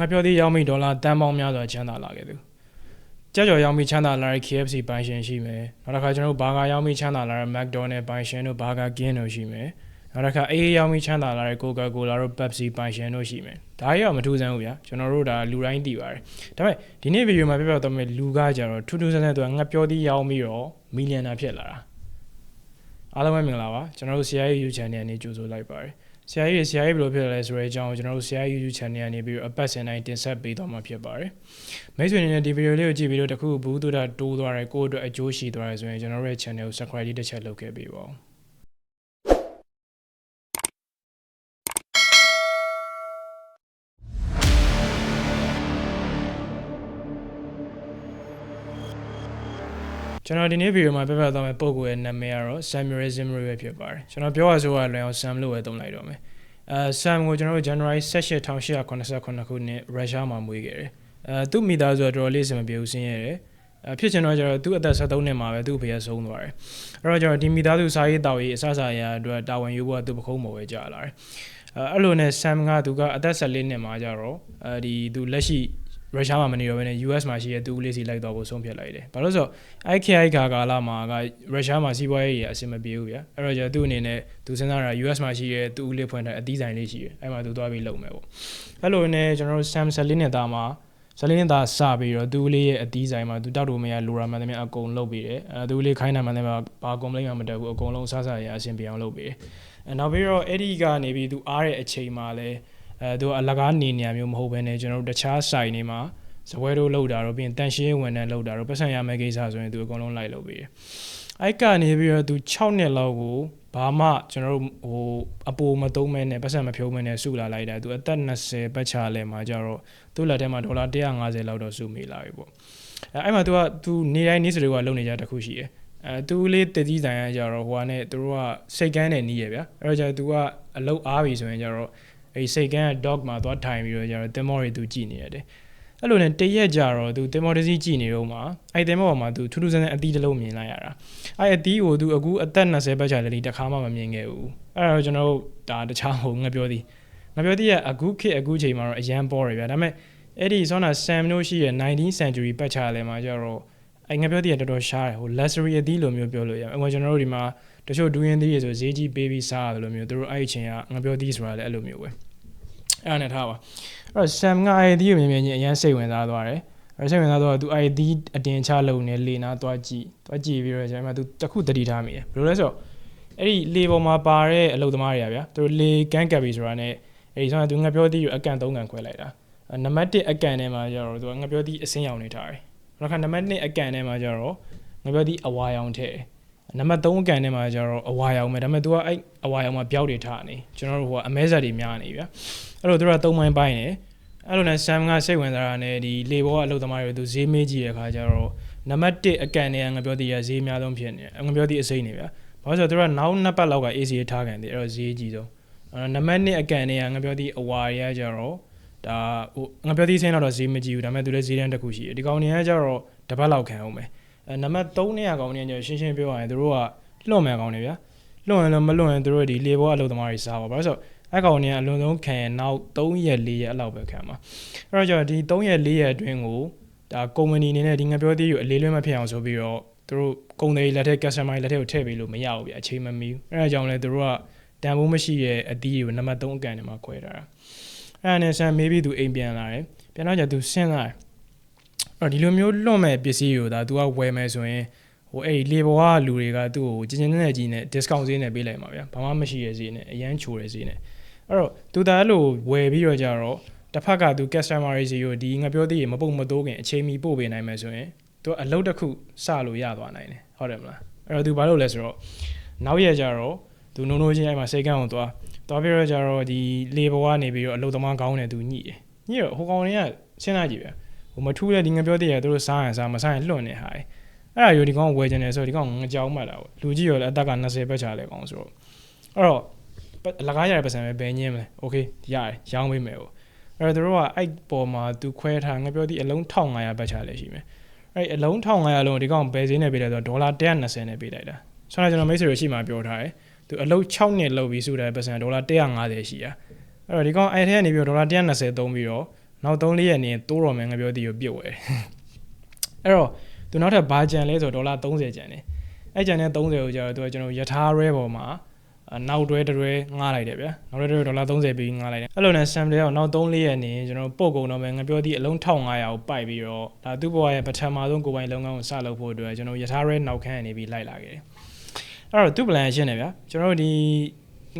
ငါပြောသေးရောက်မိဒေါ်လာတန်ပေါင်းများစွာချမ်းသာလာခဲ့သူကြောက်ကြော်ရောက်မိချမ်းသာလာတဲ့ KFC ပိုင်ရှင်ရှိမယ်နောက်တစ်ခါကျွန်တော်တို့ဘာဂါရောက်မိချမ်းသာလာတဲ့ McDonald ပိုင်ရှင်တို့ဘာဂါကင်းတို့ရှိမယ်နောက်တစ်ခါအေးရောက်မိချမ်းသာလာတဲ့ Coca-Cola တို့ Pepsi ပိုင်ရှင်တို့ရှိမယ်ဒါကြီးတော့မထူးဆန်းဘူးဗျာကျွန်တော်တို့ဒါလူတိုင်းသိပါတယ်ဒါပေမဲ့ဒီနေ့ဗီဒီယိုမှာပြပြတော့မယ်လူကားကြတော့ထူးထူးဆန်းဆန်းသူကငါပြောသေးရောက်မိတော့မီလီယံနာဖြစ်လာတာအားလုံးပဲမင်္ဂလာပါကျွန်တော်တို့ CIA YouTube channel နဲ့ကြိုဆိုလိုက်ပါတယ် ဆရာကြီးဆရာကြီးဘယ်လိုဖြစ်လဲဆိုတဲ့အကြောင်းကိုကျွန်တော်တို့ဆရာကြီး YouTube channel ကနေပြီးတော့အပတ်စဉ်တိုင်းတင်ဆက်ပေးသွားမှာဖြစ်ပါတယ်။မိတ်ဆွေတွေနဲ့ဒီဗီဒီယိုလေးကိုကြည့်ပြီးတော့တခုဘူးတူတာတိုးသွားတယ်ကိုယ့်အတွက်အကျိုးရှိသွားတယ်ဆိုရင်ကျွန်တော်တို့ရဲ့ channel ကို subscribe လေးတစ်ချက်လုပ်ခဲ့ပေးပါဦး ကျွန်တော်ဒီနေ့ဗီဒီယိုမှာပြပြသွားမယ့်ပုံကိုရဲ့နာမည်ကတော့ Samuel Zimri ပဲဖြစ်ပါတယ်ကျွန်တော်ပြောရဆိုရလွယ်အောင် Sam လို့ပဲသုံးလိုက်တော့မယ်အဲ Sam ကိုကျွန်တော်တို့ January 18,889ခုနှစ်ရုရှားမှာမွေးခဲ့တယ်အဲသူ့မိသားစုကတော်တော်လေးစင်မပြေဘူးဆင်းရဲတယ်အဲဖြစ်ချင်တော့ကျတော့သူ့အသက်73နှစ်မှာပဲသူ့ဖေကဆုံးသွားတယ်အဲ့တော့ကျတော့ဒီမိသားစုစားရေးတောက်ရေးအစအစအရာအတွက်တာဝန်ယူဖို့ကသူပခုံးမော်ပဲကြာလာတယ်အဲအဲ့လိုနဲ့ Sam ကသူကအသက်14နှစ်မှာကျတော့အဲဒီသူလက်ရှိ ရုရှားမှာမနေတော့ဘဲနဲ့ US မှာရှိတဲ့သူ့လေးစီလိုက်တော့ဖို့ဆုံးဖြတ်လိုက်တယ်။ဘာလို့ဆိုတော့ IKI ကာကာလာမှာကရုရှားမှာစီးပွားရေးအဆင်မပြေဘူးဗျာ။အဲ့တော့ကျသူ့အနေနဲ့သူစဉ်းစားတာ US မှာရှိတဲ့သူ့လေးဖွင့်တဲ့အသီးဆိုင်လေးရှိတယ်။အဲ့မှာသူသွားပြီးလုပ်မယ်ပေါ့။အဲ့လိုနဲ့ကျွန်တော်တို့ Samsung လေးနဲ့သားမှာဇလင်းသားစပြီးတော့သူ့လေးရဲ့အသီးဆိုင်မှာသူတောက်လို့မရလိုရာမှန်တယ်များအကုန်လုပ်ပြီးတယ်အဲသူ့လေးခိုင်းတာမှန်တယ်များဘာ complaint မှမတက်ဘူးအကုန်လုံးစစရအဆင်ပြေအောင်လုပ်ပြီးတယ်အဲနောက်ပြီးတော့အဲ့ဒီကနေပြီးသူအားတဲ့အချိန်မှာလဲ အဲသူအလကားနေနေရမျိုးမဟုတ်ဘဲနဲ့ကျွန်တော်တို့တခြားဆိုင်တွေမှာစပွဲတို့လောက်တာတော့ပြီးရင်တန်ရှင်းဝန်ထမ်းလောက်တာတော့ပတ်စံရမယ့်ကိစ္စဆိုရင်သူအကုန်လုံးလိုက်လုပ်ပေးတယ်။အိုက်ကနေပြီးတော့သူ6နှစ်လောက်ကိုဘာမှကျွန်တော်တို့ဟိုအပိုမသုံးမဲနဲ့ပတ်စံမဖြုံးမဲနဲ့စုလာလိုက်တာသူအသက်20ပတ်ချာလဲမှာကျတော့သူ့လက်ထဲမှာဒေါ်လာ150လောက်တော့စုမိလာပြီပေါ့။အဲအဲ့မှာသူကသူနေတိုင်းနေ့စတွေကလုံနေကြတခုရှိတယ်။အဲသူလေးတည်ကြီးဆိုင်ရကြတော့ဟိုကနေသူတို့ကစိတ်ကန်းနေနေရဗျာအဲ့တော့ကျသူကအလုတ်အားပြီဆိုရင်ကျတော့ အဲ့စိတ်ကန်းက dog မှာသွားထိုင်ပြီးတော့ကြတော့တင်မော်တွေ तू ကြည့်နေရတယ်အဲ့လိုနဲ့တရက်ကြတော့သူတင်မော်တစီကြည့်နေတော့မှအဲ့တင်မော်မှာသူထူးထူးဆန်းဆန်းအသီးတစ်လုံးမြင်လိုက်ရတာအဲ့အသီးကိုသူအခုအသက်20ပတ်ချာလေးတခါမှမမြင်ခဲ့ဘူးအဲ့တော့ကျွန်တော်တို့ဒါတခြားဟိုငါပြောသည်ငါပြောသည်ကအခုခေတ်အခုချိန်မှာတော့အရန်ပေါ်ရဗျာဒါပေမဲ့အဲ့ဒီဆောနာ Sam တို့ရှိရဲ့19 century ပတ်ချာလဲမှာကျတော့အဲ့ငါပြောသည်ကတော်တော်ရှားတယ်ဟို luxury အသီးလိုမျိုးပြောလို့ရအောင်ကျွန်တော်တို့ဒီမှာ တချို့ဒူးရင်သီးရေဆိုဈေးကြီးပေးပြီးစားရတယ်လို့မျိုးတို့အဲ့အချိန်ကငါပြောသည်ဆိုတာလည်းအဲ့လိုမျိုးပဲအဲ့ဒါနဲ့ထားပါအဲ့တော့ Sam က ID ကိုမြင်မြင်ချင်းအရင်စိတ်ဝင်စားသွားတယ်အဲ့စိတ်ဝင်စားတော့ तू ID အတင်ချလုံနေလေနာသွားကြည့်သွားကြည့်ပြီးတော့ကျမှ तू တခုတတိထားမိတယ်ဘယ်လိုလဲဆိုတော့အဲ့ဒီလေပေါ်မှာပါတဲ့အလုပ်သမားတွေကဗျာသူတို့လေကန်းကပ်ပြီဆိုတာနဲ့အဲ့ဒီဆိုတော့ तू ငပြောသီးကိုအကန်၃ကန်ခွဲလိုက်တာနံပါတ်1အကန်ထဲမှာကျတော့ तू ငပြောသီးအစင်းရောင်နေထားတယ်နောက်ခါနံပါတ်2အကန်ထဲမှာကျတော့ငပြောသီးအဝါရောင်ထည့်တယ် နံပါတ်3အကန်ထဲမှာကျတော့အဝါရောင်ပဲဒါပေမဲ့ तू ကအဲ့အဝါရောင်မှာပျောက်တွေထားနေကျွန်တော်တို့ဟိုကအမဲဆက်တွေများနေဗျာအဲ့လိုသူတို့ကသုံးပိုင်းပိုင်းနေအဲ့လိုနဲ့ Sam ကစိတ်ဝင်စားတာနဲ့ဒီလေဘောကအလုပ်သမားတွေသူဈေးမေးကြည့်တဲ့အခါကျတော့နံပါတ်1အကန်နဲ့ငပြောတည်းရဈေးအများဆုံးဖြစ်နေတယ်ငပြောတည်းအစိမ့်နေဗျာဘာလို့ဆိုတော့သူတို့ကနောက်နှစ်ပတ်လောက်က AC ထားခံတယ်အဲ့တော့ဈေးကြီးဆုံးနံပါတ်2အကန်နဲ့ငပြောတည်းအဝါရကျတော့ဒါဟိုငပြောတည်းဆင်းတော့ဈေးမကြည့်ဘူးဒါပေမဲ့သူလည်းဈေးတန်းတစ်ခုရှိတယ်ဒီကောင်တွေကကျတော့တစ်ပတ်လောက်ခံအောင်မယ် အဲနံပါတ်3နဲ့ကောင်တွေကကျရှင်းရှင်းပြောရရင်သူတို့ကလွတ်မယ်ကောင်တွေဗျာလွတ်ရင်လည်းမလွတ်ရင်သူတို့ဒီလေဘောအလုပ်သမားတွေစားပါဘာလို့ဆိုတော့အဲ့ကောင်တွေကအလွန်ဆုံးခံရင်နောက်3ရက်4ရက်အဲ့လောက်ပဲခံမှာအဲ့တော့ကျတော့ဒီ3ရက်4ရက်အတွင်းကိုဒါကုမ္ပဏီအနေနဲ့ဒီငါပြောသေးရအလေးလွဲမဖြစ်အောင်ဆိုပြီးတော့သူတို့ကုန်တွေလက်ထက် customer လက်ထက်ကိုထည့်ပေးလို့မရဘူးဗျအချိန်မမီဘူးအဲ့ဒါကြောင့်လဲသူတို့ကတန်ဖိုးမရှိတဲ့အသီးတွေကိုနံပါတ်3အကန်ထဲမှာခွဲထားတာအဲ့ဒါနဲ့ဆန် maybe သူအိမ်ပြန်လာတယ်ပြန်တော့ကျသူဆင်းလာတယ် အဲ့ဒီလိုမျိုးလွတ်မဲ့ပစ္စည်းတွေကိုဒါ तू ကဝယ်မယ်ဆိုရင်ဟိုအဲ့လေဘွားလူတွေကသူ့ကိုကျင်းကျင်းနဲ့ကြီးနဲ့ discount ဈေးနဲ့ပေးလိုက်မှာဗျာဘာမှမရှိရဲ့ဈေးနဲ့အရန်ချိုတဲ့ဈေးနဲ့အဲ့တော့သူသားလို့ဝယ်ပြီးတော့ကြတော့တစ်ဖက်ကသူ customer တွေစီကိုဒီငါပြောသေးရမပုတ်မတိုးခင်အချိန်မီပို့ပေးနိုင်မယ်ဆိုရင်သူအလုပ်တစ်ခုစလို့ရသွားနိုင်တယ်ဟုတ်တယ်မလားအဲ့တော့သူဘာလုပ်လဲဆိုတော့နောက်ရက်ကြတော့သူနိုးနိုးချင်းအဲ့မှာစိတ်ကန်းအောင်သွားသွားပြီးတော့ကြတော့ဒီလေဘဝနေပြီးတော့အလုပ်သမားကောင်းတယ်သူညှိတယ်ညှိတော့ဟိုကောင်တွေကစဉ်းစားကြည့်ဗျဟို မထူးတဲ့ဒီငါပြောသေးရသူတို့စားရင်စားမစားရင်လွတ်နေဟာအဲ့ဒါရောဒီကောင်ဝယ်ချင်တယ်ဆိုတော့ဒီကောင်ငကြောင်းမှတ်တာပေါ့လူကြီးရောလည်းအသက်က20ပဲချလဲကောင်ဆိုတော့အဲ့တော့လကားရတဲ့ပတ်စံပဲဘယ်ညင်းမလဲโอเคရတယ်ရောင်းပေးမယ်ပေါ့အဲ့တော့တို့ကအဲ့ပေါ်မှာသူခွဲထားငါပြောသည့်အလုံး1500ဘတ်ချလဲရှိမယ်အဲ့အလုံး1500လုံးဒီကောင်ဘယ်ဈေးနဲ့ပေးလိုက်ဆိုတော့ဒေါ်လာ120နဲ့ပေးလိုက်တာဆိုတော့ကျွန်တော်မိတ်ဆွေတို့ရှိမှပြောထားတယ်သူအလုံး6နှစ်လောက်ပြီးစုတဲ့ပတ်စံဒေါ်လာ150ရှိရအဲ့တော့ဒီကောင်အဲ့ထဲကနေပြီးဒေါ်လာ120သုံးပြီးတော့ နောက်3-4ရက်နေတိုးတော်မယ်ငါပြောသည်ကိုပြစ်ဝယ်အဲ့တော့သူနောက်ထပ်ဘာကြံလဲဆိုဒေါ်လာ30ကြံတယ်အဲ့ကြံတဲ့30ကိုကျတော့သူကကျွန်တော်ယထာရဲပေါ်မှာနောက်တွဲတွဲငားလိုက်တယ်ဗျာနောက်တွဲတွဲဒေါ်လာ30ပြီးငားလိုက်တယ်အဲ့လိုနဲ့ Sam တွေကနောက်3-4ရက်နေကျွန်တော်ပို့ကုန်တော့မယ်ငါပြောသည်အလုံး1500ကိုပိုက်ပြီးတော့ဒါသူ့ဘဝရဲ့ပထမဆုံးကိုယ်ပိုင်လုပ်ငန်းကိုစလုပ်ဖို့အတွက်ကျွန်တော်ယထာရဲနောက်ခန်းနေပြီးလိုက်လာခဲ့တယ်အဲ့တော့သူ့ plan ရှင်းတယ်ဗျာကျွန်တော်ဒီ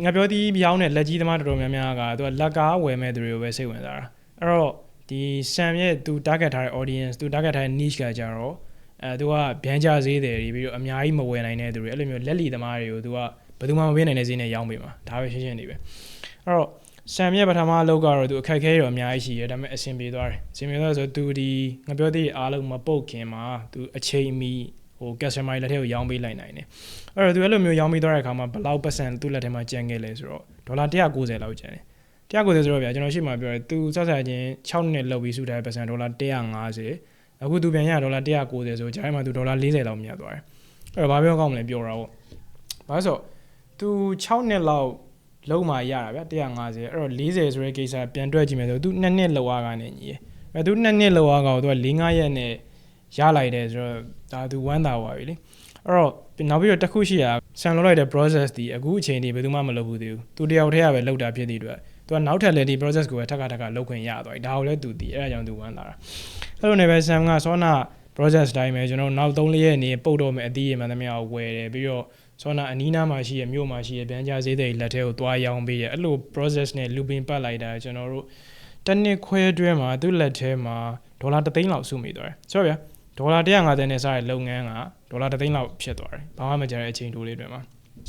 ငါပြောသည်ပြောင်းတဲ့လက်ကြီးသမားတော်တော်များများကသူကလက်ကားဝယ်မဲ့သူတွေကိုပဲစိတ်ဝင်စားတာ အဲ့တော့ဒီ Sam ရဲ့သူ target ထားတဲ့ audience သူ target ထားတဲ့ niche ကကြတော့အဲသူကဗျမ်းကြဈေးတယ်ပြီးတော့အများကြီးမဝယ်နိုင်တဲ့သူတွေအဲ့လိုမျိုးလက်လီသမားတွေကိုသူကဘယ်သူမှမပေးနိုင်တဲ့ဈေးနဲ့ရောင်းပေးမှာဒါပဲရှင်းရှင်းနေပဲအဲ့တော့ Sam ရဲ့ပထမအလုပ်ကတော့သူအခက်အခဲတွေအများကြီးရှိတယ်ဒါပေမဲ့အဆင်ပြေသွားတယ်အဆင်ပြေသွားဆိုသူဒီငါပြောသေးအားလုံးမပုတ်ခင်မှာသူအချိန်မီဟို customer လက်ထဲကိုရောင်းပေးလိုက်နိုင်တယ်အဲ့တော့သူအဲ့လိုမျိုးရောင်းပေးသွားတဲ့အခါမှာဘယ်လောက်ပတ်စံသူ့လက်ထဲမှာကျန်ခဲ့လဲဆိုတော့ဒေါ်လာ190လောက်ကျန်တယ် 190ဆိုတော့ဗျာကျွန်တော်ရှေ့မှာပြောတယ်သူစစချင်း6နှစ်လောက်ပြီးစုထားတဲ့ပတ်စံဒေါ်လာ150အခုသူပြန်ရဒေါ်လာ190ဆိုကြားထဲမှာသူဒေါ်လာ40လောက်မြတ်သွားတယ်အဲ့တော့ဘာပြောကောင်းမလဲပြောတာပေါ့ဘာလို့ဆိုသူ6နှစ်လောက်လုံးမာရတာဗျ150အဲ့တော့40ဆိုတဲ့ကိစ္စပြန်တွက်ကြည့်မယ်ဆိုသူ2နှစ်လောက်အားကနေညီရအဲ့သူ2နှစ်လောက်အားကတော့သူက4-5ရက်နဲ့ရလိုက်တယ်ဆိုတော့ဒါသူဝမ်းသာသွားပြီလေအဲ့တော့နောက်ပြီးတော့တစ်ခုရှိတာဆန်လုပ်လိုက်တဲ့ process ဒီအခုအချိန်ဒီဘယ်သူမှမလုပ်ဘူးသေးဘူးသူတယောက်တည်းကပဲလုပ်တာဖြစ်တဲ့အတွက် သူကနောက်ထပ်လည်းဒီ process ကိုပဲထပ်ခါထပ်ခါလုပ်ခွင့်ရသွားပြီဒါကိုလည်းသူတည်အဲ့ဒါကြောင့်သူဝမ်းသာတာအဲ့လိုနဲ့ပဲဆန်ကစောနာ process တိုင်းပဲကျွန်တော်နောက်3-4ရက်နေပုတ်တော့မယ်အသီးရမှန်သမျှကိုဝယ်တယ်ပြီးတော့စောနာအနီးနားမှာရှိရမြို့မှာရှိရဗျမ်းကြားဈေးတွေလက်ထဲကိုသွားရောင်းပေးတယ်အဲ့လို process နဲ့ looping ပတ်လိုက်တာကျွန်တော်တို့တစ်နှစ်ခွဲတွဲမှာသူ့လက်ထဲမှာဒေါ်လာ3သိန်းလောက်စုမိသွားတယ်ဆိုတော့ဗျာဒေါ်လာ150နဲ့စတဲ့လုပ်ငန်းကဒေါ်လာ3သိန်းလောက်ဖြစ်သွားတယ်ဘာမှမကြတဲ့အချိန်တိုလေးတွေမှာ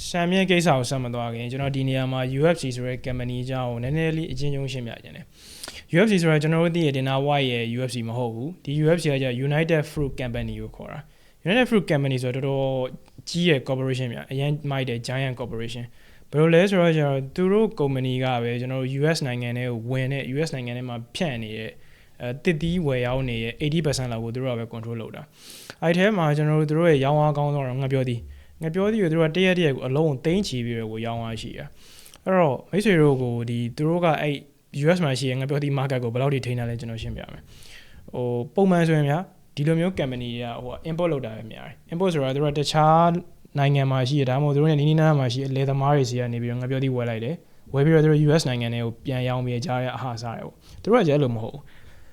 ရှမ်ရဲ့ကိစ္စကိုဆက်မသွားခင်ကျွန်တော်ဒီနေရာမှာ UFC ဆိုတဲ့ company အကြောင်းကိုနည်းနည်းလေးအချင်းချင်းရှင်းပြခြင်းတယ် UFC ဆိုတာကျွန်တော်တို့သိရတင်နာ White ရဲ့ UFC မဟုတ်ဘူးဒီ UFC ကကျ United Fruit Company ကိုခေါ်တာ United Fruit Company ဆိုတော့တော်တော်ကြီးရဲ့ corporation များအရင်မိုက်တဲ့ giant corporation ဘယ်လိုလဲဆိုတော့ကျတော့သူတို့ company ကပဲကျွန်တော်တို့ US နိုင်ငံထဲကိုဝင်တဲ့ US နိုင်ငံထဲမှာဖြန့်နေတဲ့အဲတစ်တီးဝယ်ရောက်နေတဲ့80%လောက်ကိုသူတို့ကပဲ control လုပ်တာအဲ့ထဲမှာကျွန်တော်တို့တို့ရဲ့ရောင်းအားကောင်းတော့ငါပြောသည် ငါပြောသည်ကိုသူတို့ကတရက်တရက်ကိုအလုံးသိန်းချီပြီးတော့ကိုရောင်းအားရှိတာအဲ့တော့မိတ်ဆွေတို့ကိုဒီသူတို့ကအဲ့ US မှာရှိရင်ငါပြောသည် market ကိုဘယ်လောက်ထိထိန်းထားလဲကျွန်တော်ရှင်းပြမယ်ဟိုပုံမှန်ဆိုရင်ဗျာဒီလိုမျိုး company တွေကဟို import လုပ်တာပဲများတယ် import ဆိုတာသူတို့ကတခြားနိုင်ငံမှာရှိရဒါမှမဟုတ်သူတို့ရဲ့နီးနီးနားနားမှာရှိအလဲသမားတွေစီကနေပြီးတော့ငါပြောသည်ဝယ်လိုက်တယ်ဝယ်ပြီးတော့သူတို့ US နိုင်ငံတွေကိုပြန်ရောင်းပြီးကြားရအဟာစားတယ်ပေါ့သူတို့ကကျအဲ့လိုမဟုတ်ဘူး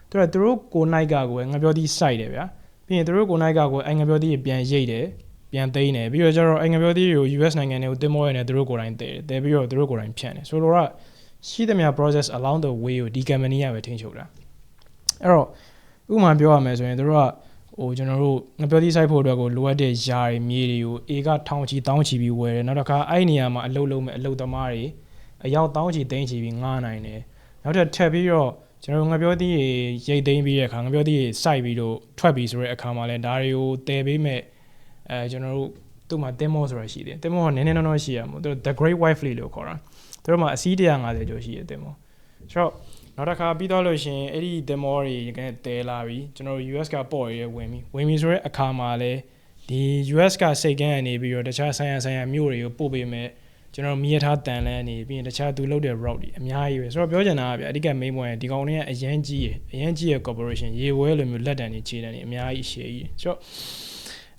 သူတို့သူတို့ကိုနိုင်ကကိုငါပြောသည် site တယ်ဗျာပြီးရင်သူတို့ကိုနိုင်ကကိုအဲ့ငါပြောသည်ပြန်ရိတ်တယ် ပြန်သိမ်းတယ်ပြီးတော့ကျတော့အဲ့ငါပြောသည်ကို US နိုင်ငံတွေကိုတင်မောရနေသူတို့ကိုယ်တိုင်တည်တယ်တည်ပြီးတော့သူတို့ကိုယ်တိုင်ဖြန့်တယ်ဆိုတော့ရှိသမျှ process along the way ကိုဒီ company ကပဲထိန်းချုပ်တာအဲ့တော့ဥပမာပြောရမယ်ဆိုရင်တို့ကဟိုကျွန်တော်တို့ငပြောသီးဆိုင်ဖို့အတွက်ကိုလိုအပ်တဲ့ယာတွေမြေတွေကိုအေကထောင်ချီတောင်းချီပြီးဝယ်တယ်နောက်တစ်ခါအဲ့နေရာမှာအလုတ်လုံးမဲ့အလုတ်သမားတွေအယောက်တောင်းချီသိန်းချီပြီးငားနိုင်တယ်နောက်ထပ်ထပ်ပြီးတော့ကျွန်တော်ငပြောသီးရိတ်သိမ်းပြီးတဲ့အခါငပြောသီးစိုက်ပြီးတော့ထွက်ပြီးဆိုတဲ့အခါမှာလဲဒါတွေကိုတည်ပေးမဲ့ အဲကျွန်တော်တို့သူ့မှာတင်မောဆိုတာရှိတယ်တင်မောကနည်းနည်းနော်နော်ရှိရမို့သူ the great white fleet လို့ခေါ်တာသူတို့မှာအစီး150ကျော်ရှိတယ်တင်မောဆိုတော့နောက်တစ်ခါပြီးတော့လို့ရှင်အဲ့ဒီ demo တွေကတဲလာပြီကျွန်တော် US ကပေါ့ရဲဝင်ပြီဝင်ပြီဆိုတဲ့အခါမှာလဲဒီ US ကစိတ်ကန်းအနေပြီးတော့တခြားဆိုင်ရဆိုင်ရမြို့တွေကိုပို့ပေးမယ်ကျွန်တော်မြည်ထားတန်လန်းနေပြီးရင်တခြားသူလုပ်တဲ့ route တွေအများကြီးပဲဆိုတော့ပြောချင်တာကဗျအဓိက main point ဒီကောင်တွေကအရန်ကြီးရယ်အရန်ကြီးရယ် corporation ရေဝဲလိုမျိုးလက်တံတွေခြေတံတွေအများကြီးရှေ့ကြီးဆိုတော့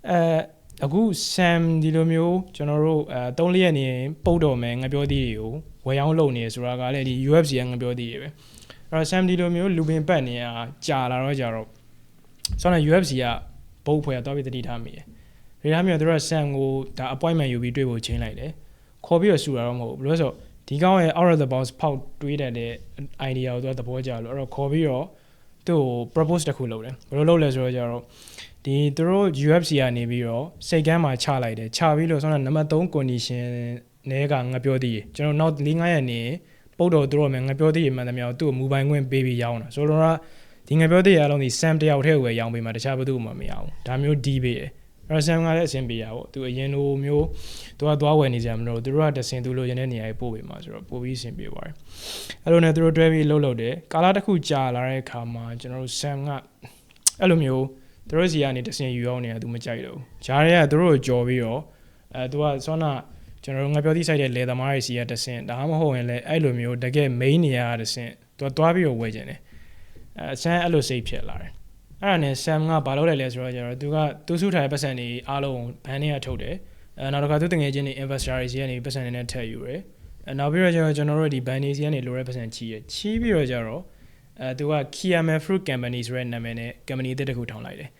အဲ အခု Sam ဒီလိုမျိုးကျွန်တော်တို့အဲ3ရက်နေပုတ်တော်မယ်ငပြောသေးတွေကိုဝယ်ရောက်လုပ်နေဆိုတာကလည်းဒီ UFC ကငပြောသေးတွေပဲအဲ့တော့ Sam ဒီလိုမျိုးလူပင်ပတ်နေရကြာလာတော့ကြာတော့ဆောင်း UFC ကဘုတ်ဖွဲ့တော့ပြီးတတိထားမိတယ်။ဒါမှမဟုတ်တို့က Sam ကိုဒါ appointment ယူပြီးတွေ့ဖို့ချင်းလိုက်တယ်။ခေါ်ပြီးတော့ဆူတာတော့မဟုတ်ဘူး။ဘယ်လိုဆိုဒီကောင်ရဲ့ out of the box ဖောက်တွေးတတ်တဲ့ idea ကိုသူကသဘောကျလို့အဲ့တော့ခေါ်ပြီးတော့ သူ့ကို propose တစ်ခုလုပ်တယ်။ဘယ်လိုလုပ်လဲဆိုတော့ကျတော့ဒီသူတို့ UFC ကနေပြီးတော့စိတ်ကမ်းမှာချလိုက်တယ်။ချပြီးလို့ဆောင်းနံပါတ်3 condition နဲကငါပြောသေးတယ်။ကျွန်တော်နောက်၄-၅ရက်နေပုတ်တော်သူတို့မယ်ငါပြောသေးရမှန်တယ်မြောက်သူ့ကိုမူပိုင်ခွင့်ပေးပြီးရောင်းတာဆိုတော့ဒီငါပြောသေးရအောင်ဒီ Sam တယောက်တည်းကိုပဲရောင်းပေးမှာတခြားဘသူမှမရအောင်ဒါမျိုးဒီးပေးတယ်အဲ့ တော့ Sam ကလည်းအဆင်ပြေရပေါ့သူအရင်လိုမျိုးသူကသွားဝယ်နေကြမလို့သူတို့ကတဆင်သူလိုရတဲ့နေရာကြီးပို့ပေးမှာဆိုတော့ပို့ပြီးအဆင်ပြေပါတယ်အဲ့လိုနဲ့သူတို့တွဲပြီးလှုပ်လှုပ်တယ်ကာလာတစ်ခုကြာလာတဲ့အခါမှာကျွန်တော်တို့ Sam ကအဲ့လိုမျိုးသူတို့စီကနေတဆင်ယူအောင်နေတာသူမကြိုက်တော့ဘူးဂျားတွေကသူတို့ကိုကြော်ပြီးတော့အဲသူကဆောနာကျွန်တော်တို့ငါပြောသည့် site တဲ့လေသမားတွေစီကတဆင့်ဒါမှမဟုတ်ရင်လည်းအဲ့လိုမျိုးတကယ် main နေရာကတဆင့်သူကသွားပြီးတော့ဝယ်ခြင်းတယ်အဲဆမ်အဲ့လိုစိတ်ဖြစ်လာတယ် အဲ့ဒါနဲ့ဆမ်ကဘာလုပ်လိုက်လဲဆိုတော့ကျတော့သူကသူစုထားတဲ့ပတ်စံတွေအားလုံးဘန်နဲ့ထုတ်တယ်အဲနောက်တစ်ခါသူတငယ်ချင်းတွေ investor တွေစီကနေပတ်စံတွေနဲ့ထည့်ယူတယ်အဲနောက်ပြီးတော့ကျတော့ကျွန်တော်တို့ဒီ band တွေစီကနေလိုတဲ့ပတ်စံချီးရချီးပြီးတော့ကျတော့အဲသူက Kiamer Fruit Company ဆိုတဲ့နာမည်နဲ့ company တစ်ခုထောင်လိုက်တယ်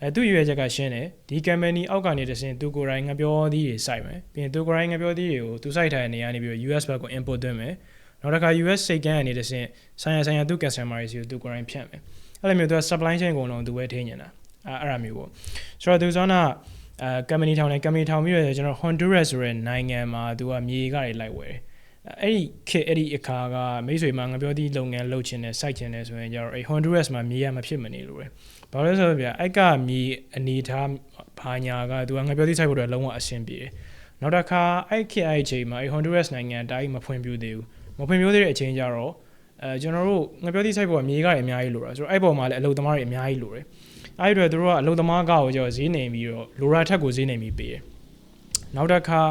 အဲသူ့ရွေးချက်ကရှင်းတယ်ဒီ company အောက်ကနေတဆင်သူကိုယ်တိုင်ငပြောသီးတွေစိုက်မယ်ပြီးရင်သူကိုယ်တိုင်ငပြောသီးတွေကိုသူစိုက်ထားတဲ့နေရာနေပြီးတော့ US ဘက်ကို import သွင်းမယ်နောက်တစ်ခါ US စိတ်ကန်းအနေနဲ့တဆင်ဆိုင်ရာဆိုင်ရာသူ customer တွေစီကိုသူကိုယ်တိုင်ဖြတ်မယ် အဲ့လိုမျိုးသူက supply chain ကုန်လုံးသူပဲထိနေတာအဲအဲ့ဒါမျိုးပေါ့ဆိုတော့သူစောနာအဲ company ထောင်တယ် company ထောင်ပြီးတော့ကျွန်တော် Honduras ဆိုတဲ့နိုင်ငံမှာသူကမြေကတွေလိုက်ဝယ်တယ်အဲ့ဒီခေအဲ့ဒီအခါကမိတ်ဆွေမှာငါပြောသည့်လုပ်ငန်းလုပ်ချင်တယ်စိုက်ချင်တယ်ဆိုရင်ကျတော့အဲ့ Honduras မှာမြေရမဖြစ်မနေလို့ပဲဘာလို့လဲဆိုတော့ဗျအဲ့ကမြေအနေထားဘာညာကသူကငါပြောသည့်စိုက်ဖို့တော့လုံးဝအဆင်ပြေတယ်နောက်တစ်ခါအဲ့ခေအဲ့ချိန်မှာအဲ့ Honduras နိုင်ငံတိုင်းမဖွံ့ဖြိုးသေးဘူးမဖွံ့ဖြိုးသေးတဲ့အချိန်ကျတော့ အဲကျွန်တော်တို့ငါပြောသည့်စိုက်ဖို့ကမြေကတွေအများကြီးလိုတာဆိုတော့အဲ့ပေါ်မှာလည်းအလုပ်သမားတွေအများကြီးလိုတယ်အဲ့ဒီတော့သူတို့ကအလုပ်သမားကောက်ကိုကျတော့ဈေးနေပြီးတော့လိုရာထက်ကိုဈေးနေပြီးပေးတယ်နောက်တစ်ခါ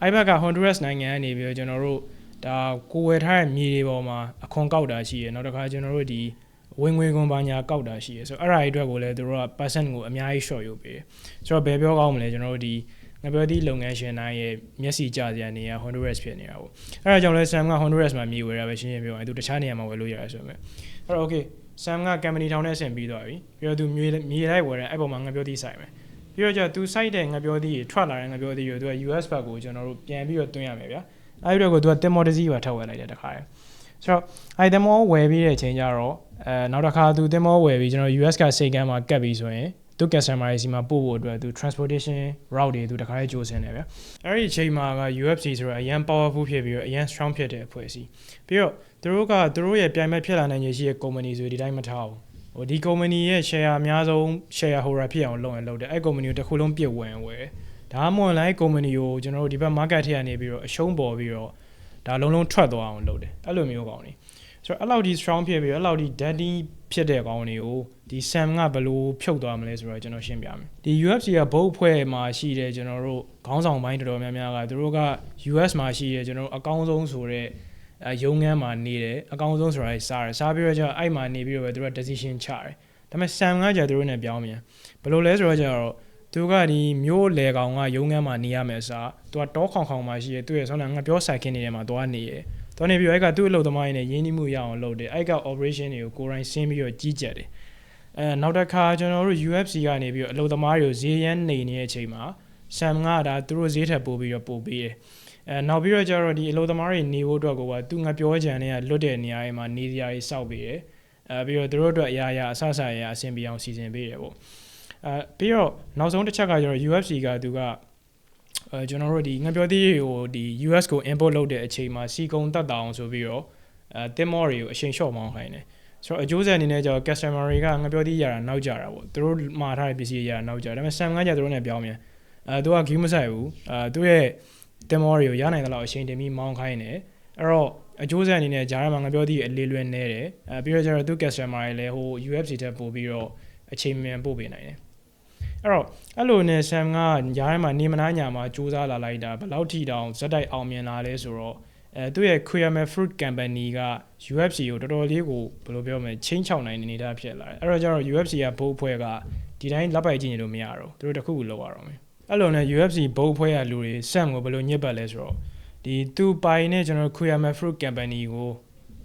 အဲ့ဘက်က Honduras နိုင်ငံကနေပြီးတော့ကျွန်တော်တို့ဒါကိုဝယ်ထားတဲ့မြေတွေပေါ်မှာအခွန်ကောက်တာရှိရယ်နောက်တစ်ခါကျွန်တော်တို့ဒီဝင်ငွေကွန်ပါညာကောက်တာရှိရယ်ဆိုတော့အဲ့ဒါတွေအတွက်ကိုလည်းသူတို့က percent ကိုအများကြီး short ယူပေးတယ်ဆိုတော့ဘယ်ပြောကောင်းမလဲကျွန်တော်တို့ဒီ ငပြောသည့်လုပ်ငန်းရှင်တိုင်းရဲ့မျက်စိကျစရာနေရ Honduras ဖြစ်နေတာပေါ့အဲ့ဒါကြောင့်လဲ Sam က Honduras မှာမြေဝယ်တာပဲရှင်းရှင်းပြောရင်သူတခြားနေရာမှာဝယ်လို့ရတယ်ဆိုပေမဲ့အဲ့တော့ okay Sam က company ထောင်နဲ့ဆင်ပြီးသွားပြီပြီးတော့သူမြေမြေလိုက်ဝယ်တယ်အဲ့ပေါ်မှာငပြောသည့်ဆိုင်မယ်ပြီးတော့ကျသူ site တဲ့ငပြောသည့်ထွက်လာတဲ့ငပြောသည့်ကိုသူက US ဘက်ကိုကျွန်တော်တို့ပြန်ပြီးတော့တွင်းရမယ်ဗျာအဲ့ဒီတော့ကိုသူကတင်မော်တစီးပါထပ်ဝယ်လိုက်တယ်တခါရယ်ဆိုတော့အဲ့တင်မောဝယ်ပြီးတဲ့အချိန်ကျတော့အဲနောက်တစ်ခါသူတင်မောဝယ်ပြီးကျွန်တော် US ကစိတ်ကမ်းမှာကတ်ပြီးဆိုရင် သူ customer တွေစီမှာပို့ဖို့အတွက်သူ transportation route တွေသူတခါလေးကြိုးစင်းတယ်ဗျအဲ့ဒီအချိန်မှာက UFC ဆိုတော့အရန် powerful ဖြစ်ပြီးတော့အရန် strong ဖြစ်တဲ့အဖွဲ့အစည်းပြီးတော့သူတို့ကသူတို့ရဲ့ပြိုင်ဘက်ဖြစ်လာနိုင်ရရှိတဲ့ company ဆိုဒီတိုင်းမထားဘူးဟိုဒီ company ရဲ့ share အများဆုံး share holder ဖြစ်အောင်လုပ်ရင်လုပ်တယ်အဲ့ company ကိုတစ်ခုလုံးပြစ်ဝင်ဝယ်ဒါမှမဟုတ်လိုက် company ကိုကျွန်တော်တို့ဒီဘက် market ထဲကနေပြီးတော့အရှုံးပေါ်ပြီးတော့ဒါလုံးလုံးထွက်သွားအောင်လုပ်တယ်အဲ့လိုမျိုးကောင်းနေ ဆိုတော့အဲ့လောက်ဒီ strong ဖြစ်ပြီးတော့အဲ့လောက်ဒီ daddy ဖြစ်တဲ့ကောင်းတွေကိုဒီ Sam ကဘယ်လိုဖြုတ်သွားမလဲဆိုတော့ကျွန်တော်ရှင်းပြမယ်ဒီ UFC ကဘုတ်ဖွဲ့မှာရှိတဲ့ကျွန်တော်တို့ခေါင်းဆောင်ပိုင်းတော်တော်များများကသူတို့က US မှာရှိတဲ့ကျွန်တော်တို့အကောင်းဆုံးဆိုတဲ့အဲရုံငန်းမှာနေတယ်အကောင်းဆုံးဆိုတာစားတယ်စားပြီးတော့ကျတော့အဲ့မှာနေပြီးတော့ပဲသူတို့ decision ချတယ်ဒါပေမဲ့ Sam ကကျသူတို့နဲ့ပြောင်းပြန်ဘယ်လိုလဲဆိုတော့ကျတော့သူကဒီမျိုးလေကောင်ကရုံငန်းမှာနေရမယ်စားသူကတောခေါင်ခေါင်မှာရှိရဲသူရဲ့ဆောင်းငါပြောဆိုင်ခင်းနေတယ်မှာသွားနေရဲ သွားနေပြီးတော့အဲ့ကသူ့အလုပ်သမားရင်းနဲ့ရင်းနှီးမှုရအောင်လုပ်တယ်အဲ့က operation တွေကိုကိုယ်တိုင်ဆင်းပြီးတော့ကြီးကြပ်တယ်အဲနောက်တစ်ခါကျွန်တော်တို့ UFC ကနေပြီးတော့အလုပ်သမားတွေကိုဈေးရမ်းနေနေတဲ့အချိန်မှာ Sam ကဒါသူတို့ဈေးထပ်ပို့ပြီးတော့ပို့ပေးတယ်အဲနောက်ပြီးတော့ကျတော့ဒီအလုပ်သမားတွေနေဖို့အတွက်ကိုကသူငါပြောကြံနေတဲ့လွတ်တဲ့နေရာတွေမှာနေစရာတွေစောက်ပေးတယ်အဲပြီးတော့သူတို့အတွက်အရာရာအဆအဆအရာအဆင်ပြေအောင်စီစဉ်ပေးတယ်ပေါ့အဲပြီးတော့နောက်ဆုံးတစ်ချက်ကကျတော့ UFC ကသူက အဲကျွန်တော်တို့ဒီငါပြောသေးဟိုဒီ US ကို import လုပ်တဲ့အချိန်မှာစီကုံတက်တာအောင်ဆိုပြီးတော့အဲတင်မော်တွေကိုအချိန်လျှော့မောင်းခိုင်းတယ်ဆိုတော့အကျိုးဆက်အနေနဲ့ကျတော့ customer တွေကငါပြောသေးရတာနောက်ကြတာပေါ့သူတို့မှာထားတဲ့ပစ္စည်းရတာနောက်ကြဒါပေမဲ့ Sam ကကြသူတို့နဲ့ပြောင်းပြန်အဲသူက game မဆိုင်ဘူးအဲသူရဲ့တင်မော်တွေကိုရနိုင်တဲ့လောက်အချိန်တင်ပြီးမောင်းခိုင်းတယ်အဲ့တော့အကျိုးဆက်အနေနဲ့ဂျားရမှာငါပြောသေးအလေးလွယ်နေတယ်အဲပြီးတော့ကျတော့သူ customer တွေလည်းဟို UFC တက်ပို့ပြီးတော့အချိန်မြန်ပို့ပေးနိုင်တယ် အဲ့တော့အဲ့လိုနဲ့ Sam ကရားထဲမှာနေမနာညာမှာစူးစမ်းလာလိုက်တာဘယ်လောက်ထိတောင်ဇက်တိုက်အောင်မြင်လာလဲဆိုတော့အဲသူ့ရဲ့ Creamer Fruit Company က UFC ကိုတော်တော်လေးကိုဘယ်လိုပြောမလဲချင်းချောက်နိုင်နေတာဖြစ်လာတယ်အဲ့တော့ကျတော့ UFC ကဘုတ်ဖွဲ့ကဒီတိုင်းလက်ပိုက်ကြည့်နေလို့မရတော့သူတို့တခုခုလောက်ရတော့မယ်အဲ့လိုနဲ့ UFC ဘုတ်ဖွဲ့ရလူတွေ Sam ကိုဘယ်လိုညစ်ပတ်လဲဆိုတော့ဒီသူပိုင်နဲ့ကျွန်တော် Creamer Fruit Company ကို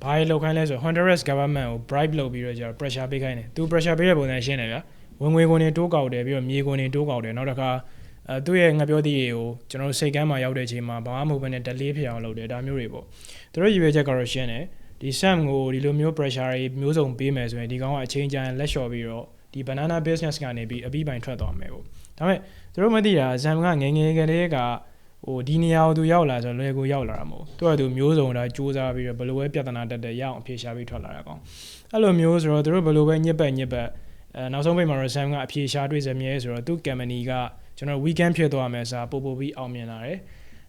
ဘာလို့ခိုင်းလဲဆိုတော့ Honduras government ကို bribe လုပ်ပြီးတော့ကျတော့ pressure ပေးခိုင်းတယ်သူ pressure ပေးတဲ့ပုံစံရှင်းတယ်ဗျာ ဝင်ငွေကုန်တွေတိုးကောက်တယ်ပြီးတော့မြေကုန်တွေတိုးကောက်တယ်နောက်တစ်ခါအဲသူ့ရဲ့ငပြောသည့်ရေကိုကျွန်တော်စိတ်ကမ်းမှာရောက်တဲ့အချိန်မှာဘာမှမဟုတ်ဘဲနဲ့ delay ဖြစ်အောင်လုပ်တယ်ဒါမျိုးတွေပေါ့သူတို့ရည်ရွယ်ချက်ကတော့ရှင်းတယ်ဒီ Sam ကိုဒီလိုမျိုး pressure တွေမျိုးစုံပေးမယ်ဆိုရင်ဒီကောင်ကအချိန်ကြာရင်လက်လျှော်ပြီးတော့ဒီ banana business ကနေပြီးအပြီးပိုင်ထွက်သွားမယ်ပေါ့ဒါပေမဲ့သူတို့မသိတာ Sam ကငငယ်ကလေးကဟိုဒီနေရာကိုသူရောက်လာဆိုလွယ်ကူရောက်လာတာမဟုတ်သူကသူမျိုးစုံဒါစူးစမ်းပြီးတော့ဘယ်လိုပဲပြဿနာတက်တက်ရအောင်အဖြေရှာပြီးထွက်လာတာကောင်အဲ့လိုမျိုးဆိုတော့သူတို့ဘယ်လိုပဲညစ်ပတ်ညစ်ပတ် အဲနောက်ဆုံးပိတ်မှာတော့ Sam ကအဖြေရှာတွေ့စမြဲဆိုတော့သူ့ company ကကျွန်တော် weekend ဖြစ်သွားမယ်ဆိုတာပို့ပို့ပြီးအောင်မြင်လာတယ်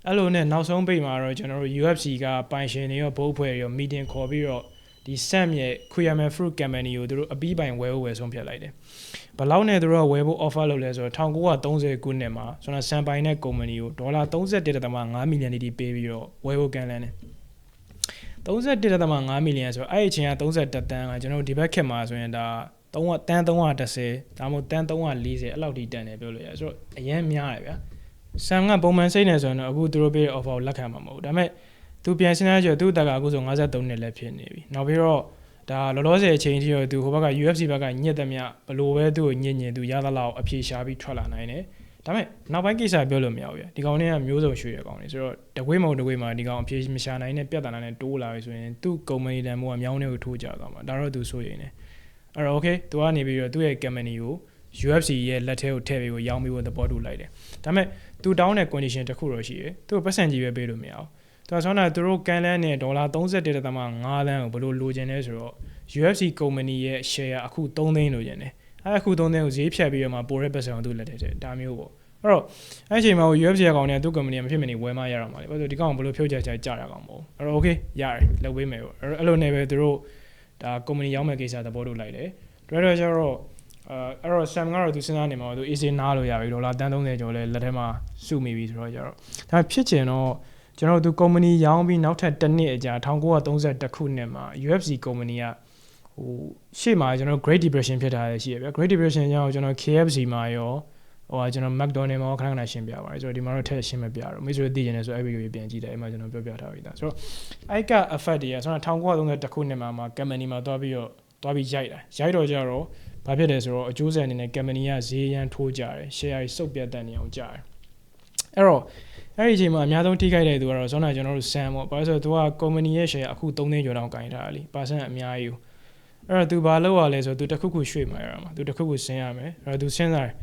အဲ့လိုနဲ့နောက်ဆုံးပိတ်မှာတော့ကျွန်တော်တို့ UFC ကပိုင်ရှင်တွေရောဘုတ်ဖွဲ့တွေရော meeting ခေါ်ပြီးတော့ဒီ Sam ရဲ့ Creamer Fruit Company ကိုသူတို့အပြီးပိုင်ဝယ်ဖို့ဝယ်ဆုံးဖြတ်လိုက်တယ်ဘလောက်နဲ့သူတို့ကဝယ်ဖို့ offer လုပ်လဲဆိုတော့1930ခုနှစ်မှာကျွန်တော် Sam ပိုင်တဲ့ company ကိုဒေါ်လာ31.5 million တိပေးပြီးတော့ဝယ်ဖို့ကမ်းလှမ်းတယ်31.5မီလီယံဆိုတော့အဲ့ဒီအချိန်က31တန်းကကျွန်တော်တို့ဒီဘက်ခက်မှာဆိုရင်ဒါ 3တန်း330ဒါမှမဟုတ်တန်း340အဲ့လောက်ထိတန်တယ်ပြောလို့ရတယ်ဆိုတော့အရင်များတယ်ဗျာဆမ်ကပုံမှန်စိတ်နေဆိုရင်တော့အခုသူတို့ပေးတဲ့ offer ကိုလက်ခံမှာမဟုတ်ဘူးဒါပေမဲ့သူပြန်စဉ်းစားကြည့်သူ့တက်ကအခုဆို53နှစ်လည်းဖြစ်နေပြီနောက်ပြီးတော့ဒါလောလောဆယ်အချိန်ထိတော့သူဟိုဘက်က UFC ဘက်ကညစ်သမျှဘလို့ပဲသူ့ကိုညစ်ညစ်သူရသလောက်အပြေရှားပြီးထွက်လာနိုင်တယ်ဒါပေမဲ့နောက်ပိုင်းကိစ္စပြောလို့မရဘူးဗျဒီကောင်တွေကမျိုးစုံရွှေရကောင်တွေဆိုတော့တကွေးမဟုတ်တကွေးမှာဒီကောင်အပြေမရှာနိုင်တဲ့ပြဿနာနဲ့တိုးလာပြီဆိုရင်သူ့ကုမ္ပဏီတန်ဖိုးကမြောင်းတွေကိုထိုးကြသွားမှာဒါတော့သူစိုးရိမ်နေ အဲ့တော့ okay သူကနေပြီးတော့သူ့ရဲ့ company ကို UFC ရဲ့လက်ထဲကိုထည့်ပြီးကိုရောင်းပြီးတော့သဘောတူလိုက်တယ်ဒါပေမဲ့သူတောင်းတဲ့ condition တစ်ခုတော့ရှိတယ်သူ့ပတ်စံကြီးပဲပေးလို့မရဘူးသူကဆောင်းတာသူတို့ကန်လန်းနဲ့ဒေါ်လာ31.5တန်းကိုဘယ်လိုလိုချင်လဲဆိုတော့ UFC ကုမ္ပဏီရဲ့ share အခု3သိန်းလိုချင်တယ်အဲ့အခု3သိန်းကိုဈေးဖြတ်ပြီးတော့မှပိုတဲ့ပတ်စံကိုသူ့လက်ထဲထည့်ဒါမျိုးပေါ့အဲ့တော့အဲ့အချိန်မှာ UFC အကောင်တွေကသူ့ company ကမဖြစ်မနေဝယ်မရတော့မှာလေဘာလို့ဒီကောင်ဘယ်လိုဖြုတ်ချက်ချက်ကြတာကောင်မဟုတ်အဲ့တော့ okay ရတယ်လုပ်ပေးမယ်ပေါ့အဲ့လိုနဲ့ပဲသူတို့ ဒါ company ရောင်းမဲ့ကိစ္စသဘောတူလိုက်တယ်တွဲတော့ကျတော့အဲအဲ့တော့ Sam ကတော့သူစဉ်းစားနေမှာသူ AC နားလို့ရပြီဒေါ်လာတန်း30ကျော်လဲလက်ထဲမှာစုမိပြီဆိုတော့ကျတော့ဒါဖြစ်ချင်တော့ကျွန်တော်တို့ company ရောင်းပြီးနောက်ထပ်တစ်နှစ်အကြာ1932ခုနှစ်မှာ UFC company ကဟိုရှေ့မှာကျွန်တော် Great Depression ဖြစ်တာလည်းရှိရဗျ Great Depression ကြောင့်ကျွန်တော် KFC မှာရော ဟိုကကျွန်တော် McDonald မှာခဏခဏရှင်းပြပါတယ်ဆိုတော့ဒီမှာတော့ထည့်ရှင်းမပြတော့မိတ်ဆွေသိကျင်နေဆိုအဲ့ဗီဒီယိုကြီးပြန်ကြည့်တယ်အဲ့မှာကျွန်တော်ပြောပြထားပြီဒါဆိုတော့အဲ့က effect တွေကဆိုတော့1932ခုနှစ်မှာမှာ company မှာတွားပြီးတော့တွားပြီးရိုက်တာရိုက်တော့ကြတော့ဘာဖြစ်လဲဆိုတော့အကျိုးဆက်အနေနဲ့ company ကဈေးရန်ထိုးကြတယ် share ကြီးစုပ်ပြတ်တန်နေအောင်ကြတယ်အဲ့တော့အဲ့ဒီအချိန်မှာအများဆုံးထိခိုက်တဲ့သူကတော့ဆောင်းနာကျွန်တော်တို့ Sam ပေါ့ဘာလို့ဆိုတော့သူက company ရဲ့ share အခု3သိန်းကျော်တောင်ကင်ထားတာလी percent အများကြီးအဲ့တော့သူဘာလုပ်ရလဲဆိုတော့သူတစ်ခုခုရွှေ့မှာရမှာသူတစ်ခုခုဆင်းရမယ်အဲ့တော့သူဆင်းစားတယ်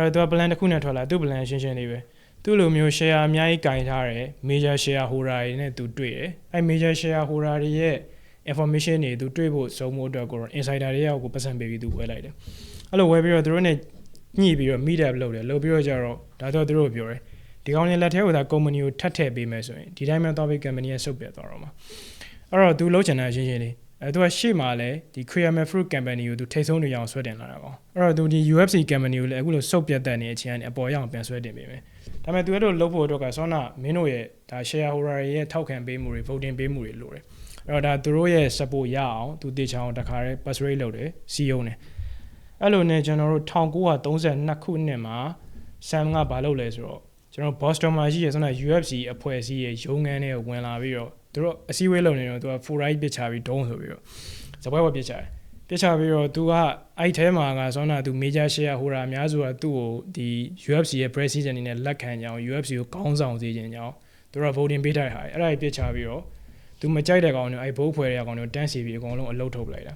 အဲ့တော့သူက plan တစ်ခုနဲ့ထွက်လာသူ့ plan ရှင်းရှင်းလေးပဲသူ့လိုမျိုး share အများကြီးကင်ထားတယ် major share holder တွေနဲ့သူတွေ့တယ်အဲ့ major share holder တွေရဲ့ information တွေသူတွေ့ဖို့စုံမှုအတွက်ကို insider တွေရောက်ကိုပတ်စံပေးပြီးသူဝယ်လိုက်တယ်အဲ့လိုဝယ်ပြီးတော့သူတို့ ਨੇ ညှိပြီးတော့ meet up လုပ်တယ်လုပ်ပြီးတော့ကြတော့ဒါတော့သူတို့ပြောတယ်ဒီကောင်လေးလက်ထဲကိုသာ company ကိုထပ်ထည့်ပေးမယ်ဆိုရင်ဒီတိုင်းမှသွားပြီး company ရဲ့စုပ်ပြတ်သွားတော့မှာအဲ့တော့သူလှုပ်ချင်တာရှင်းရှင်းလေး အဲသူကရှေ့မှာလည်းဒီ Creamer Fruit Company ကိုသူထိတ်ဆုံးနေအောင်ဆွဲတင်လာတာပေါ့အဲ့တော့သူဒီ UFC Company ကိုလည်းအခုလိုစုပ်ပြတ်တဲ့နေအချိန်ကနေအပေါ်ရအောင်ပြန်ဆွဲတင်ပေးမယ်ဒါပေမဲ့သူအဲ့လိုလုပ်ဖို့အတွက်ကဆောနာမင်းတို့ရဲ့ဒါ shareholder ရဲ့ထောက်ခံပေးမှုတွေ voting ပေးမှုတွေလိုတယ်အဲ့တော့ဒါသူတို့ရဲ့ support ရအောင်သူတေချောင်းတခါတည်း pass rate လုပ်တယ်စီယုံတယ်အဲ့လိုနဲ့ကျွန်တော်တို့1932ခုနှစ်မှာ Sam ကဘာလုပ်လဲဆိုတော့ကျွန်တော် Boston မှာရှိရဆိုတော့ UFC အဖွဲ့အစည်းရဲ့ရုံးခန်းထဲကိုဝင်လာပြီးတော့ သူတို့အစည်းအဝေးလုပ်နေတော့သူက full right ပစ်ချပြီးဒုံးဆိုပြီးတော့ဇပွဲဝပစ်ချတယ်ပစ်ချပြီးတော့သူကအဲ့ထဲမှာကဆောနာသူ major share ဟိုတာအများစုကသူ့ကိုဒီ UFC ရဲ့ president အနေနဲ့လက်ခံကြအောင် UFC ကိုကောင်းဆောင်စေခြင်းကြောင့်သူတို့က voting ပေးထားတယ်အဲ့ဒါကြီးပစ်ချပြီးတော့သူမကြိုက်တဲ့ကောင်တွေအဲ့ဘိုးဖွဲ့တဲ့ကောင်တွေတန်းစီပြီးအကုန်လုံးအလုတ်ထုတ်ပလိုက်တာ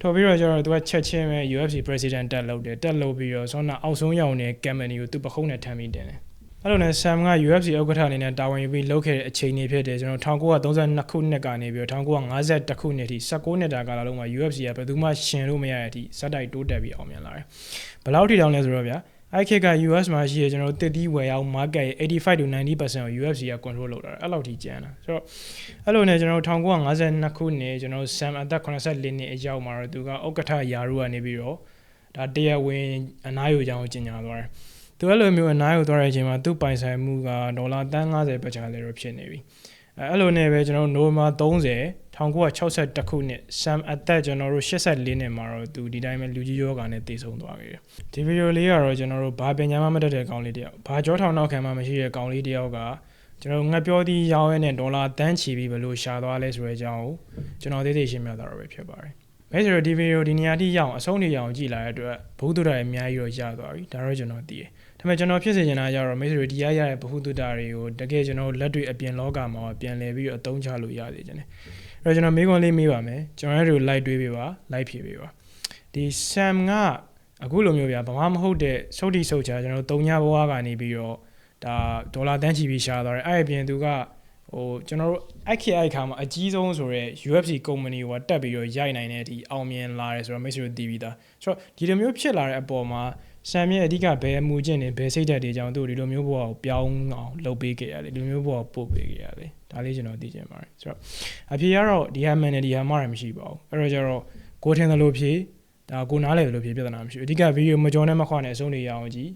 ထုတ်ပြီးတော့ကျတော့သူကချက်ချင်းပဲ UFC president တက်လုပ်တယ်တက်လုပ်ပြီးတော့ဆောနာအောက်ဆုံးရောက်နေတဲ့ company ကိုသူပခုံးနဲ့ထမ်းပြီးတင်တယ် အဲ့လိုနဲ့ Sam က UFC ဥက္ကဋ္ဌအနေနဲ့တာဝန်ယူပြီးလုပ်ခဲ့တဲ့အချိန်တွေဖြစ်တယ်ကျွန်တော်1932ခုနှစ်ကနေပြီးတော့1952ခုနှစ်ထိ16နှစ်တာကာလလုံးမှာ UFC ကဘယ်သူမှရှင်လို့မရတဲ့အထိစက်တိုက်တိုးတက်ပြီးအောင်မြင်လာတယ်ဘယ်လောက်ထိတောင်လဲဆိုတော့ဗျာအဲ့ခေတ်က US မှာရှိရကျွန်တော်တစ်တီးဝယ်ရောက် market ရဲ့85 to 90%ကို UFC က control လုပ်တာအဲ့လောက်ထိကျန်တာဆိုတော့အဲ့လိုနဲ့ကျွန်တော်1952ခုနှစ်ကျွန်တော် Sam အသက်84နှစ်အရောက်မှာတော့သူကဥက္ကဋ္ဌယာရုကနေပြီးတော့ဒါတရားဝင်အနားယူကြောင်းကြီးညာသွားတယ် သူအဲ့လိုမျိုးအနားယူသွားတဲ့အချိန်မှာသူ့ပိုင်ဆိုင်မှုကဒေါ်လာတန်း90ပတ်ချာလဲတော့ဖြစ်နေပြီအဲ့လိုနဲ့ပဲကျွန်တော်နိုမာ30 1962ခုနှစ် Sam အသက်ကျွန်တော်တို့84နှစ်မှာတော့သူဒီတိုင်းပဲလူကြီးယောဂါနဲ့တည်ဆုံသွားခဲ့တယ်ဒီဗီဒီယိုလေးကတော့ကျွန်တော်တို့ဘာပညာမှမတတ်တဲ့ကောင်လေးတယောက်ဘာကြောထောင်နောက်ခံမှမရှိတဲ့ကောင်လေးတယောက်ကကျွန်တော်ငှက်ပြောသီးရောင်းရဲနဲ့ဒေါ်လာတန်းချီပြီးဘယ်လိုရှာသွားလဲဆိုတဲ့အကြောင်းကိုကျွန်တော်သိသိရှင်းပြတာတော့ပဲဖြစ်ပါတယ်မဲဆိုတော့ဒီဗီဒီယိုဒီနေရာထိရအောင်အဆုံးထိရအောင်ကြည့်လာတဲ့အတွက်ဘုဒ္ဓတော်အများကြီးတော့ရသွားပြီဒါတော့ကျွန်တော်သိတယ် ဒါပေမဲ့ကျွန်တော်ဖြစ်စေချင်တာကြတော့မိတ်ဆွေဒီရရတဲ့ဘဟုတုတတွေကိုတကယ်ကျွန်တော်လက်တွေအပြင်လောကမှာပြန်လည်ပြီးတော့အသုံးချလို့ရစေချင်တယ်အဲ့တော့ကျွန်တော်မေးခွန်းလေးမေးပါမယ်ကျွန်တော်တို့ live တွေးပေးပါ live ဖြေပေးပါဒီ Sam ကအခုလိုမျိုးဗျာဘာမှမဟုတ်တဲ့စုတ်တိစုတ်ချာကျွန်တော်တုံညာဘွားကနေပြီးတော့ဒါဒေါ်လာတန်းချီပြီးရှာသွားတယ်အဲ့အပြင်သူကဟိုကျွန်တော်တို့ IKI ခါမှာအကြီးဆုံးဆိုရဲ UFC company ကတက်ပြီးတော့ရိုက်နိုင်တဲ့အထိအောင်မြင်လာတယ်ဆိုတော့မိတ်ဆွေတို့သိပြီးသားဆိုတော့ဒီလိုမျိုးဖြစ်လာတဲ့အပေါ်မှာ ဆမ်ရဲ့အဓိကဘယ်အမှုချင်းနေဘယ်စိတ်ဓာတ်တွေကြောင့်သူဒီလိုမျိုးဘဝကိုပြောင်းအောင်လုပ်ပေးခဲ့ရတယ်ဒီလိုမျိုးဘဝကိုပို့ပေးခဲ့ရတယ်ဒါလေးကျွန်တော်သိချင်ပါတယ်ဆိုတော့အဖြေကတော့ဒီဟာမှန်တယ်ဒီဟာမှားတယ်မရှိပါဘူးအဲ့တော့ကျတော့ကိုထင်တယ်လို့ဖြေဒါကိုနားလည်တယ်လို့ဖြေပြဿနာမရှိဘူးအဓိကဗီဒီယိုမကြောနဲ့မခွနဲ့အဆုံးနေရအောင်ကြည့်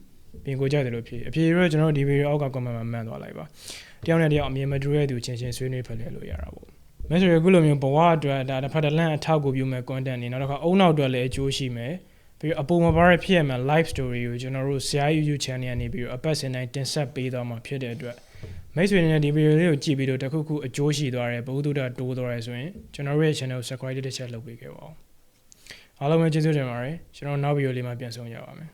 ပြင်ကိုကြိုက်တယ်လို့ဖြေအဖြေတော့ကျွန်တော်ဒီဗီဒီယိုအောက်က comment မှာမှန်သွားလိုက်ပါတယောက်နဲ့တယောက်အမြင်မတူတဲ့သူချင်းချင်းဆွေးနွေးဖလှယ်လို့ရတာပေါ့မမဲဆိုရအခုလိုမျိုးဘဝအတွက်ဒါတစ်ဖက်တစ်လန့်အထောက်အကူပြုမဲ့ content နေနောက်တစ်ခါအုံနောက်အတွက်လည်းအကျိုးရှိမယ် ပြီးတော့အပေါ်မှာဘာရဖြစ်ရမယ် live story ကိုကျွန်တော်တို့ဆရာ YouTube channel ကနေပြီးတော့အပတ်စဉ်တိုင်းတင်ဆက်ပေးသွားမှာဖြစ်တဲ့အတွက်မိတ်ဆွေတွေနဲ့ဒီ video လေးကိုကြည့်ပြီးတော့တစ်ခုခုအကျိုးရှိသွားတယ်ဘုသူတ္တတိုးသွားတယ်ဆိုရင်ကျွန်တော်တို့ရဲ့ channel ကို subscribe တစ်ချက်လုပ်ပေးခဲ့ပါဦးအားလုံးပဲကျေးဇူးတင်ပါတယ်ကျွန်တော်နောက် video လေးမှာပြန်ဆုံကြပါမယ်